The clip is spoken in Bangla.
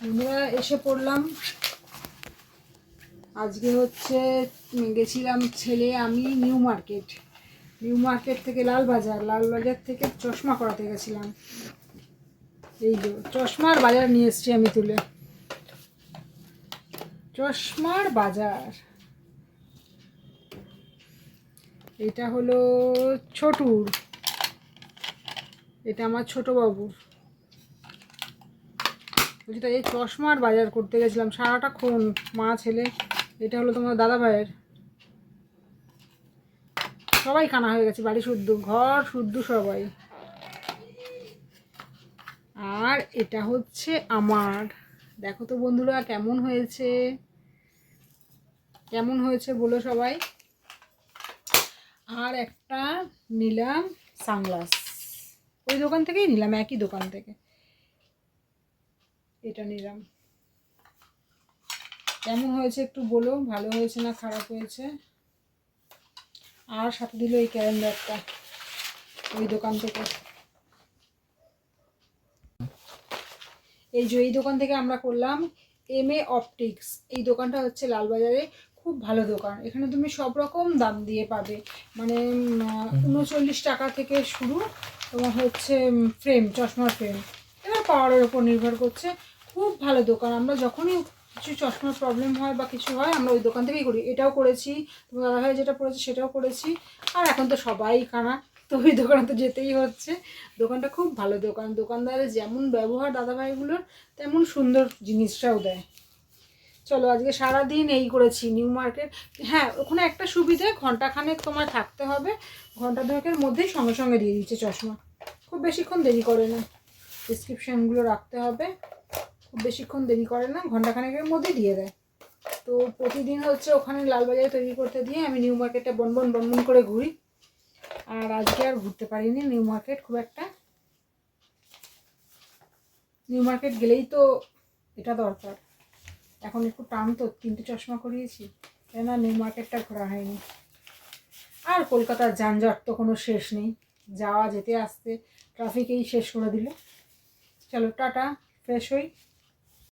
আমরা এসে পড়লাম। আজকে হচ্ছে, গেছিলাম ছেলে আমি নিউ মার্কেট। নিউ মার্কেট থেকে লালবাজার লালবাজার থেকে চশমা করাতে গেছিলাম। এই যে, চশমার বাজার নিয়ে এসছি আমি তুলে। চশমার বাজার। এটা হলো ছোটুর। এটা আমার ছোট বাবুর। বলছি এই চশমার বাজার করতে গেছিলাম, সারাটা খুন, মা, ছেলে। এটা হলো তোমার দাদা ভাইয়ের। সবাই কানা হয়ে গেছে, বাড়ি শুদ্ধ, ঘর শুদ্ধ সবাই। আর এটা হচ্ছে আমার। দেখো তো বন্ধুরা, কেমন হয়েছে? কেমন হয়েছে বলো সবাই? আর একটা নিলাম সানগ্লাস। ওই দোকান থেকেই নিলাম, একই দোকান থেকে। এটা নিলাম। কেমন হয়েছে একটু বলো ভালো হয়েছে না খারাপ হয়েছে? আর সাথে দিল এই ক্যালেন্ডারটা ওই দোকান থেকে। এই যে এই দোকান থেকে আমরা করলাম এম এ অপটিক্স এই দোকানটা হচ্ছে লালবাজারে খুব ভালো দোকান। এখানে তুমি সব রকম দাম দিয়ে পাবে। মানে উনচল্লিশ টাকা থেকে শুরু তোমার হচ্ছে ফ্রেম চশমার ফ্রেম পাওয়ারের ওপর নির্ভর করছে। খুব ভালো দোকান। আমরা যখনই কিছু চশমার প্রবলেম হয় বা কিছু হয়, আমরা ওই দোকান থেকেই করি। এটাও করেছি দাদাভাই যেটা করেছে সেটাও করেছি। আর এখন তো সবাই কানা, তো ওই দোকানে তো যেতেই হচ্ছে। দোকানটা খুব ভালো দোকান। দোকানদারের যেমন ব্যবহার দাদাভাইগুলোর, তেমন সুন্দর জিনিসটাও দেয়। চলো, আজকে সারাদিন এই করেছি, নিউ মার্কেট। হ্যাঁ ওখানে একটা সুবিধে ঘন্টাখানেক তোমার থাকতে হবে। ঘণ্টা দুয়েকের মধ্যেই সঙ্গে সঙ্গে দিয়ে দিচ্ছে চশমা। খুব বেশিক্ষণ দেরি করে না। ডিসক্রিপশানগুলো রাখতে হবে। খুব বেশিক্ষণ দেরি করে না ঘন্টাখানেকের মধ্যেই দিয়ে দেয়। তো প্রতিদিন হচ্ছে ওখানে লালবাজারে তৈরি করতে দিয়ে আমি নিউ মার্কেটে বনবন বনবন করে ঘুরি। আর আজকে আর ঘুরতে পারিনি নিউ মার্কেট, খুব একটা। নিউ মার্কেট গেলেই তো এটা দরকার। এখন একটু টান তো, তিনটে চশমা করিয়েছি তাই না নিউ মার্কেটটা ঘোরা হয়নি। আর কলকাতার যানজট তো কোনো শেষ নেই, যাওয়া, যেতে, আসতে ট্রাফিকেই শেষ করে দিল। চলো টাটা ফ্রেশ হই।